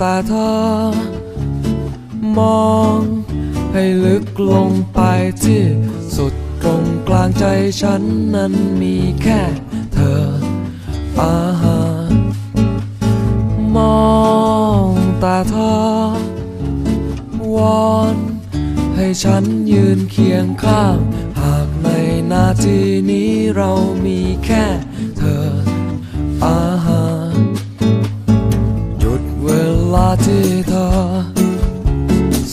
ตาเธอ มองให้ลึกลงไปที่สุดตรงกลางใจฉันนั้นมีแค่เธออาหามองตาเธอ วอนให้ฉันยืนเคียงข้าง หากในนาทีนี้เรามีแค่ ที่เธอ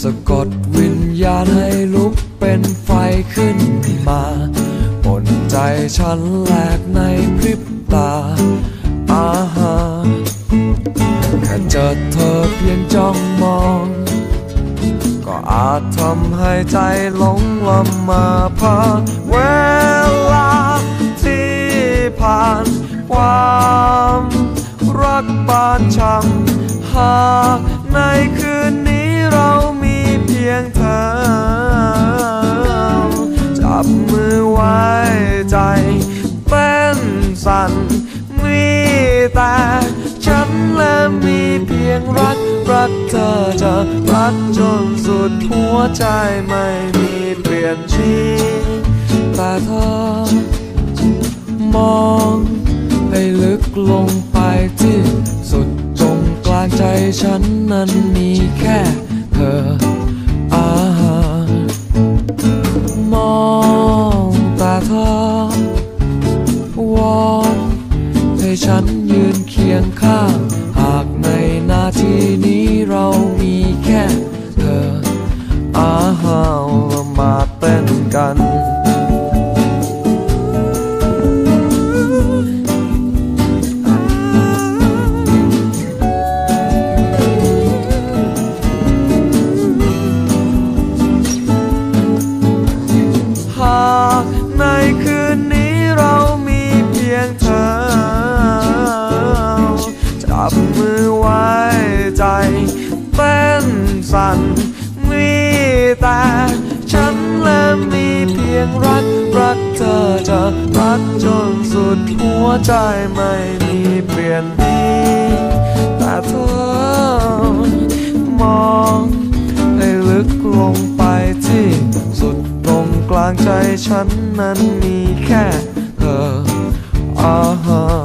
สะกดวิญญาณให้ลุกเป็นไฟขึ้นมาบนใจฉันแหลกในพริบตาอาหาแค่เจอเธอเพียงจ้องมอง ก็อาจทำให้ใจหลงละมาพาเวลาที่ผ่านความรักบานช่ำากในคืนนี้เรามีเพียงเธอ จับมือไว้ใจเต้นสั่นมีแต่ฉันและมีเพียงรักรักเธอจะรักจนสุดหัวใจไม่มีเปลี่ยนชีแต่เธอมองให้ลึกลง ฉันนั้นมีแค่เธออาหามองตาเธอวอนให้ฉันยืนเคียงข้างั่นมีแต่ฉันและมีเพียงรัก รักเธอจะรักจนสุดหัวใจไม่มีเปลี่ยนดีแต่เธอมองให้ลึกลงไปที่สุดตรงกลางใจฉันนั้นมีแค่เธออาหา